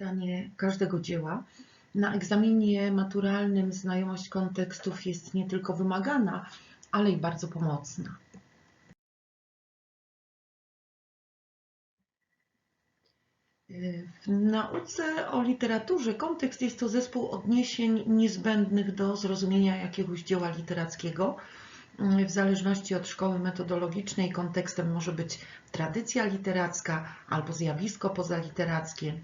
czytanie każdego dzieła. Na egzaminie maturalnym znajomość kontekstów jest nie tylko wymagana, ale i bardzo pomocna. W nauce o literaturze kontekst jest to zespół odniesień niezbędnych do zrozumienia jakiegoś dzieła literackiego. W zależności od szkoły metodologicznej kontekstem może być tradycja literacka albo zjawisko pozaliterackie.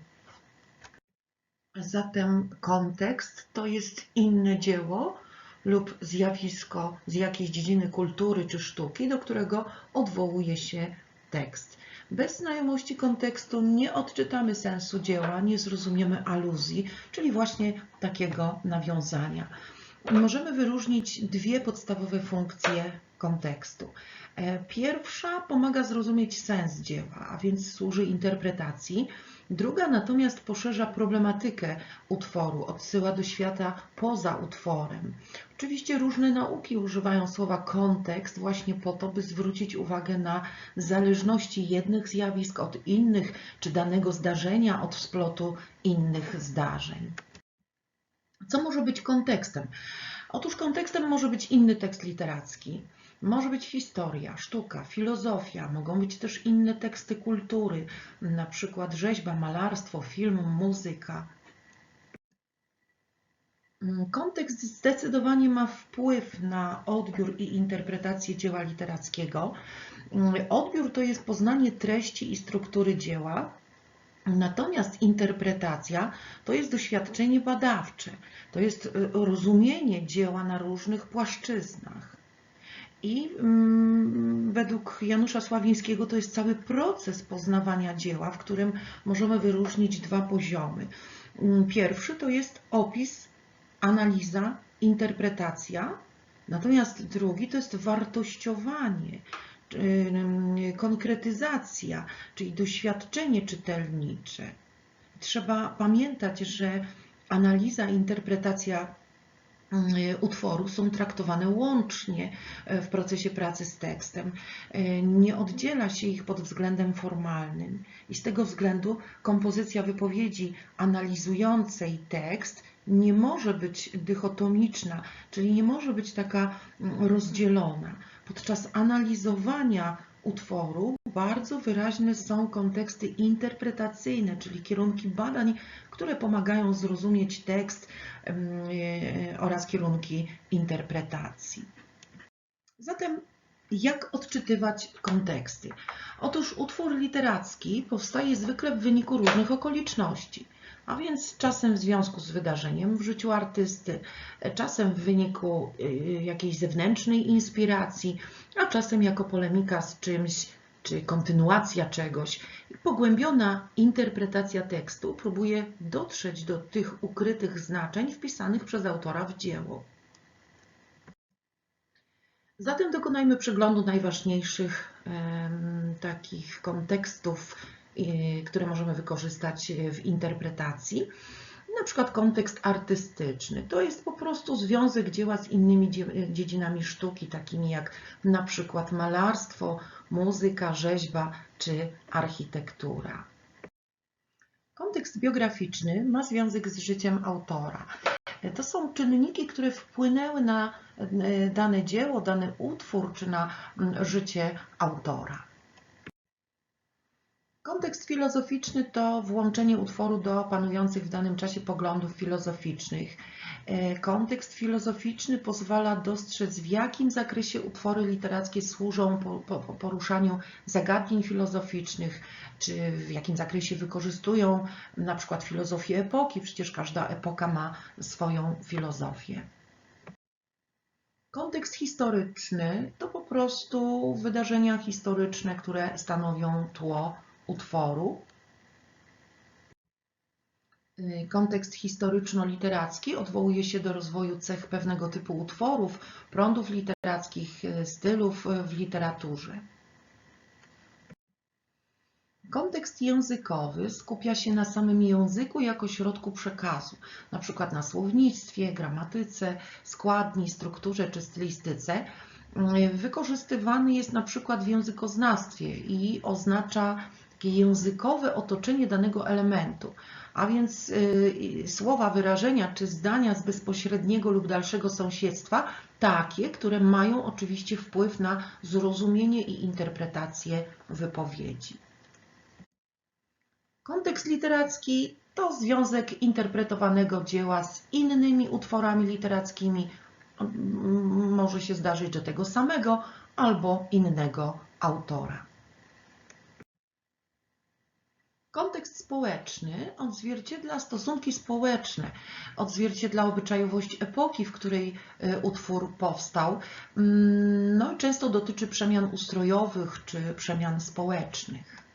Zatem kontekst to jest inne dzieło lub zjawisko z jakiejś dziedziny kultury czy sztuki, do którego odwołuje się tekst. Bez znajomości kontekstu nie odczytamy sensu dzieła, nie zrozumiemy aluzji, czyli właśnie takiego nawiązania. Możemy wyróżnić dwie podstawowe funkcje kontekstu. Pierwsza pomaga zrozumieć sens dzieła, a więc służy interpretacji. Druga natomiast poszerza problematykę utworu, odsyła do świata poza utworem. Oczywiście różne nauki używają słowa kontekst właśnie po to, by zwrócić uwagę na zależności jednych zjawisk od innych, czy danego zdarzenia od splotu innych zdarzeń. Co może być kontekstem? Otóż kontekstem może być inny tekst literacki, może być historia, sztuka, filozofia, mogą być też inne teksty kultury, na przykład rzeźba, malarstwo, film, muzyka. Kontekst zdecydowanie ma wpływ na odbiór i interpretację dzieła literackiego. Odbiór to jest poznanie treści i struktury dzieła, Natomiast interpretacja to jest doświadczenie badawcze, to jest rozumienie dzieła na różnych płaszczyznach. I mm, według Janusza Sławińskiego to jest cały proces poznawania dzieła, w którym możemy wyróżnić dwa poziomy. Pierwszy to jest opis, analiza, interpretacja, natomiast drugi to jest wartościowanie, konkretyzacja, czyli doświadczenie czytelnicze. Trzeba pamiętać, że analiza, interpretacja utworu są traktowane łącznie w procesie pracy z tekstem. Nie oddziela się ich pod względem formalnym i z tego względu kompozycja wypowiedzi analizującej tekst nie może być dychotomiczna, czyli nie może być taka rozdzielona. Podczas analizowania utworu bardzo wyraźne są konteksty interpretacyjne, czyli kierunki badań, które pomagają zrozumieć tekst oraz kierunki interpretacji. Zatem jak odczytywać konteksty? Otóż utwór literacki powstaje zwykle w wyniku różnych okoliczności a więc czasem w związku z wydarzeniem w życiu artysty, czasem w wyniku y, jakiejś zewnętrznej inspiracji, a czasem jako polemika z czymś, czy kontynuacja czegoś. Pogłębiona interpretacja tekstu próbuje dotrzeć do tych ukrytych znaczeń wpisanych przez autora w dzieło. Zatem dokonajmy przeglądu najważniejszych takich kontekstów które możemy wykorzystać w interpretacji. Na przykład kontekst artystyczny. To jest po prostu związek dzieła z innymi dziedzinami sztuki, takimi jak na przykład malarstwo, muzyka, rzeźba czy architektura. Kontekst biograficzny ma związek z życiem autora. To są czynniki, które wpłynęły na dane dzieło, dany utwór czy na życie autora. Kontekst filozoficzny to włączenie utworu do panujących w danym czasie poglądów filozoficznych. E, kontekst filozoficzny pozwala dostrzec, w jakim zakresie utwory literackie służą poruszaniu zagadnień filozoficznych, czy w jakim zakresie wykorzystują na przykład filozofię epoki, przecież każda epoka ma swoją filozofię. Kontekst historyczny to po prostu wydarzenia historyczne, które stanowią tło utworu. Y, kontekst historyczno-literacki odwołuje się do rozwoju cech pewnego typu utworów, prądów literackich, y, stylów y, w literaturze. Kontekst językowy skupia się na samym języku jako środku przekazu, np. na słownictwie, gramatyce, składni, strukturze czy stylistyce. Wykorzystywany jest przykład w językoznawstwie i oznacza takie językowe otoczenie danego elementu. A więc y, słowa, wyrażenia czy zdania z bezpośredniego lub dalszego sąsiedztwa, takie, które mają oczywiście wpływ na zrozumienie i interpretację wypowiedzi. Kontekst literacki to związek interpretowanego dzieła z innymi utworami literackimi. Może się zdarzyć, że tego samego albo innego autora. Kontekst społeczny odzwierciedla stosunki społeczne, odzwierciedla obyczajowość epoki, w której e, utwór powstał. Mm, No i często dotyczy przemian ustrojowych czy przemian społecznych.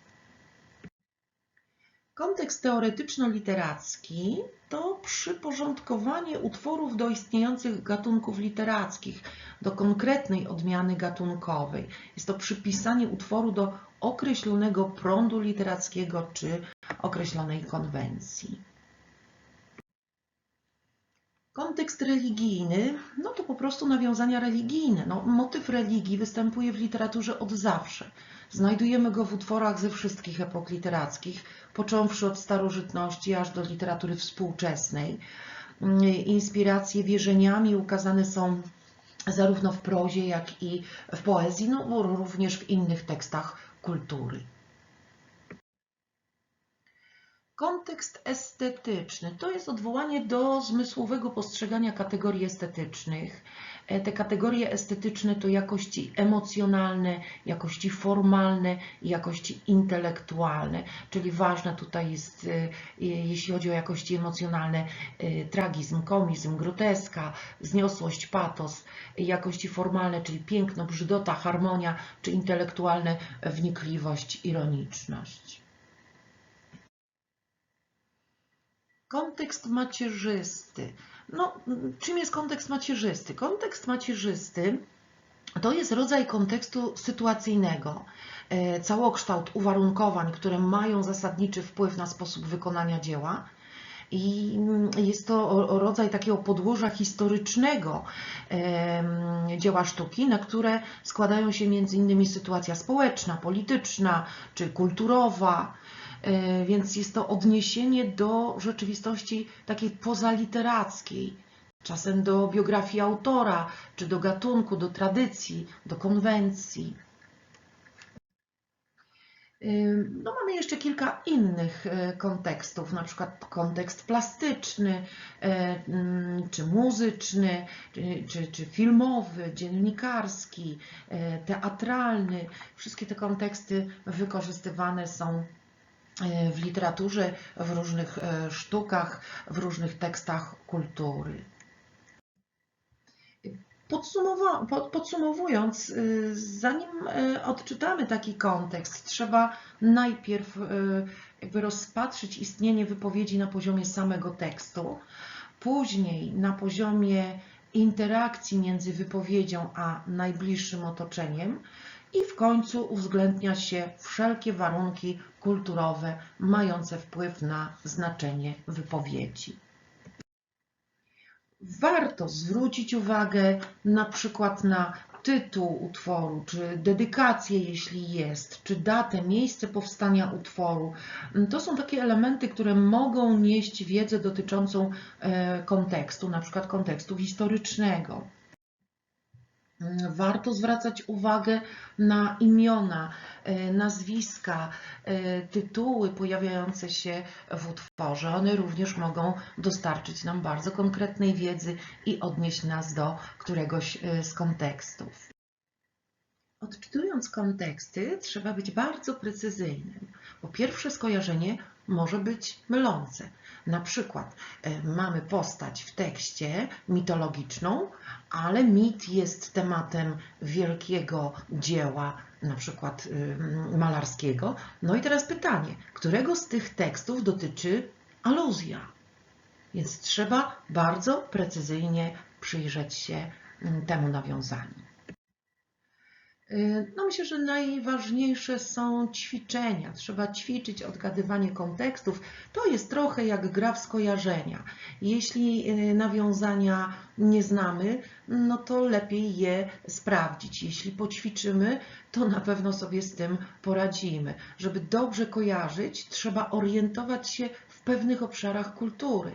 Kontekst teoretyczno-literacki to przyporządkowanie utworów do istniejących gatunków literackich, do konkretnej odmiany gatunkowej. Jest to przypisanie utworu do określonego prądu literackiego czy określonej konwencji. Kontekst religijny, no to po prostu nawiązania religijne. No, motyw religii występuje w literaturze od zawsze. Znajdujemy go w utworach ze wszystkich epok literackich, począwszy od starożytności aż do literatury współczesnej. Inspiracje wierzeniami ukazane są zarówno w prozie, jak i w poezji, no również w innych tekstach kultury. Kontekst estetyczny to jest odwołanie do zmysłowego postrzegania kategorii estetycznych. E, Te kategorie estetyczne to jakości emocjonalne, jakości formalne i jakości intelektualne, czyli ważne tutaj jest, e, jeśli chodzi o jakości emocjonalne, e, tragizm, komizm, groteska, wzniosłość, patos, jakości formalne, czyli piękno, brzydota, harmonia, czy intelektualne, wnikliwość, ironiczność. Kontekst macierzysty. No, czym jest kontekst macierzysty? Kontekst macierzysty to jest rodzaj kontekstu sytuacyjnego, e, całokształt uwarunkowań, które mają zasadniczy wpływ na sposób wykonania dzieła. I jest to rodzaj takiego podłoża historycznego dzieła sztuki, na które składają się m.in. sytuacja społeczna, polityczna czy kulturowa. E, Więc jest to odniesienie do rzeczywistości takiej pozaliterackiej, czasem do biografii autora, czy do gatunku, do tradycji, do konwencji. Ym, No, mamy jeszcze kilka innych e, kontekstów, na przykład kontekst plastyczny, e, mm, czy muzyczny, czy, czy, czy filmowy, dziennikarski, e, teatralny. Wszystkie te konteksty wykorzystywane są e, w literaturze, w różnych e, sztukach, w różnych tekstach kultury. Podsumowując, y, zanim odczytamy taki kontekst, trzeba najpierw jakby rozpatrzyć istnienie wypowiedzi na poziomie samego tekstu, później na poziomie interakcji między wypowiedzią a najbliższym otoczeniem i w końcu uwzględnia się wszelkie warunki kulturowe mające wpływ na znaczenie wypowiedzi. Warto zwrócić uwagę na przykład na tytuł utworu, czy dedykację, jeśli jest, czy datę, miejsce powstania utworu. To są takie elementy, które mogą nieść wiedzę dotyczącą e, kontekstu, na przykład kontekstu historycznego. Warto zwracać uwagę na imiona, e, nazwiska, e, tytuły pojawiające się w utworze. One również mogą dostarczyć nam bardzo konkretnej wiedzy i odnieść nas do któregoś e, z kontekstów. Odczytując konteksty, trzeba być bardzo precyzyjnym, bo pierwsze skojarzenie może być mylące. Na przykład e, mamy postać w tekście mitologiczną, ale mit jest tematem wielkiego dzieła, na przykład y, malarskiego. No i teraz pytanie, którego z tych tekstów dotyczy aluzja? Więc trzeba bardzo precyzyjnie przyjrzeć się temu nawiązaniu. Y, No myślę, że najważniejsze są ćwiczenia. Trzeba ćwiczyć odgadywanie kontekstów. To jest trochę jak gra w skojarzenia. Jeśli y, nawiązania nie znamy, no to lepiej je sprawdzić. Jeśli poćwiczymy, to na pewno sobie z tym poradzimy. Żeby dobrze kojarzyć, trzeba orientować się w pewnych obszarach kultury.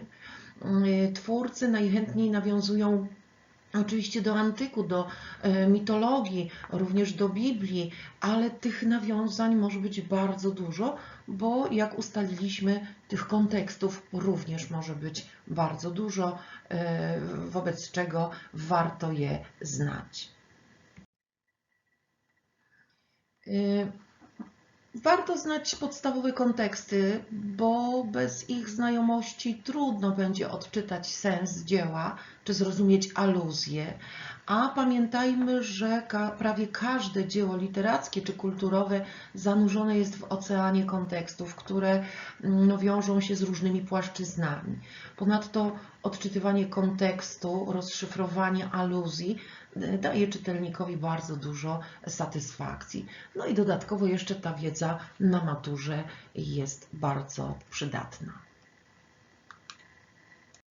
Y, Twórcy najchętniej nawiązują Oczywiście do antyku, do e, mitologii, również do Biblii, ale tych nawiązań może być bardzo dużo, bo jak ustaliliśmy, tych kontekstów również może być bardzo dużo, e, wobec czego warto je znać. Warto znać podstawowe konteksty, bo bez ich znajomości trudno będzie odczytać sens dzieła czy zrozumieć aluzję. A pamiętajmy, że ka prawie każde dzieło literackie czy kulturowe zanurzone jest w oceanie kontekstów, które no, wiążą się z różnymi płaszczyznami. Ponadto odczytywanie kontekstu, rozszyfrowanie aluzji daje czytelnikowi bardzo dużo satysfakcji. No i dodatkowo jeszcze ta wiedza na maturze jest bardzo przydatna.